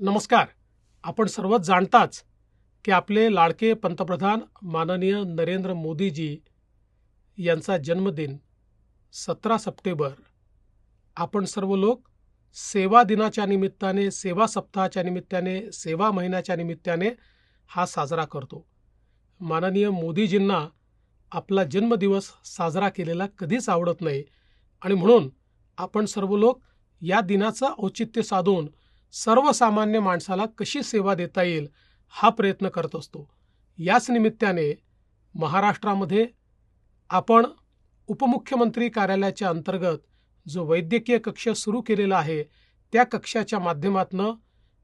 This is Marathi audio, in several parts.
नमस्कार. आपण सर्व जाणताच की आपले लाडके पंतप्रधान माननीय नरेंद्र मोदीजी यांचा जन्मदिन सतरा सप्टेंबर. आपण सर्व लोक सेवा दिनाच्या निमित्ताने सेवा सप्ताहाच्या निमित्ताने सेवा महिन्याच्या निमित्ताने हा साजरा करतो. माननीय मोदीजींना आपला जन्मदिवस साजरा केलेला कधीच आवडत नाही आणि म्हणून आपण सर्व लोक या दिनाचं औचित्य साधून सर्वसामान्य माणसाला कशी सेवा देता येईल हा प्रयत्न करत असतो. याच निमित्ताने महाराष्ट्रामध्ये आपण उपमुख्यमंत्री कार्यालयाच्या अंतर्गत जो वैद्यकीय कक्ष सुरू केलेला आहे त्या कक्षाच्या माध्यमातून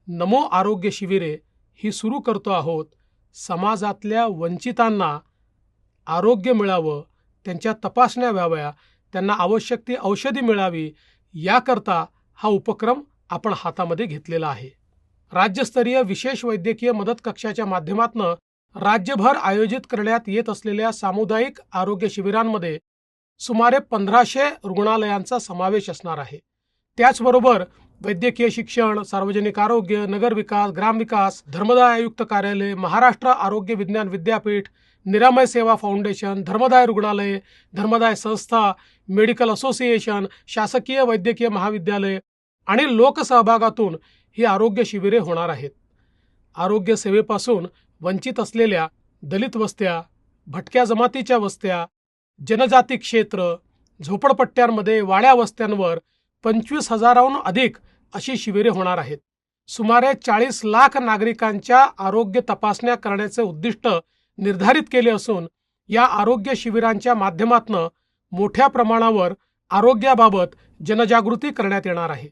नमो आरोग्य शिबिरे ही सुरू करतो आहोत. समाजातल्या वंचितांना आरोग्य मिळावं त्यांच्या तपासण्या व्हाव्या त्यांना आवश्यक ती औषधी मिळावी याकरता हा उपक्रम आपण हातामध्ये घेतलेला आहे. राज्यस्तरीय विशेष वैद्यकीय मदत कक्षाच्या माध्यमातून राज्यभर आयोजित करण्यात येत असलेल्या सामुदायिक आरोग्य शिबिरांमध्ये सुमारे पंधराशे रुग्णालयांचा समावेश असणार आहे. त्याचबरोबर वैद्यकीय शिक्षण सार्वजनिक आरोग्य नगरविकास ग्रामविकास धर्मदाय आयुक्त कार्यालय महाराष्ट्र आरोग्य विज्ञान विद्यापीठ निरामय सेवा फाउंडेशन धर्मदाय रुग्णालय धर्मदाय संस्था मेडिकल असोसिएशन शासकीय वैद्यकीय महाविद्यालय आणि लोकसहभागातून ही आरोग्य शिबिरे होणार आहेत. आरोग्य सेवेपासून वंचित असलेल्या दलित वस्त्या भटक्या जमातीच्या वस्त्या जनजाती क्षेत्र झोपडपट्ट्यांमध्ये वाड्या वस्त्यांवर पंचवीस हजाराहून अधिक अशी शिबिरे होणार आहेत. सुमारे चाळीस लाख नागरिकांच्या आरोग्य तपासण्या करण्याचे उद्दिष्ट निर्धारित केले असून या आरोग्य शिबिरांच्या माध्यमातून मोठ्या प्रमाणावर आरोग्याबाबत जनजागृती करण्यात येणार आहे.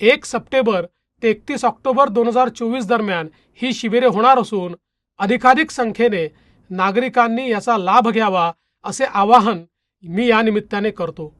एक सप्टेंबर ते एकतीस ऑक्टोबर दोन हजार चोवीस दरम्यान ही शिबिरे होणार असून अधिकाधिक संख्येने नागरिकांनी याचा लाभ घ्यावा असे आवाहन मी या निमित्ताने करतो.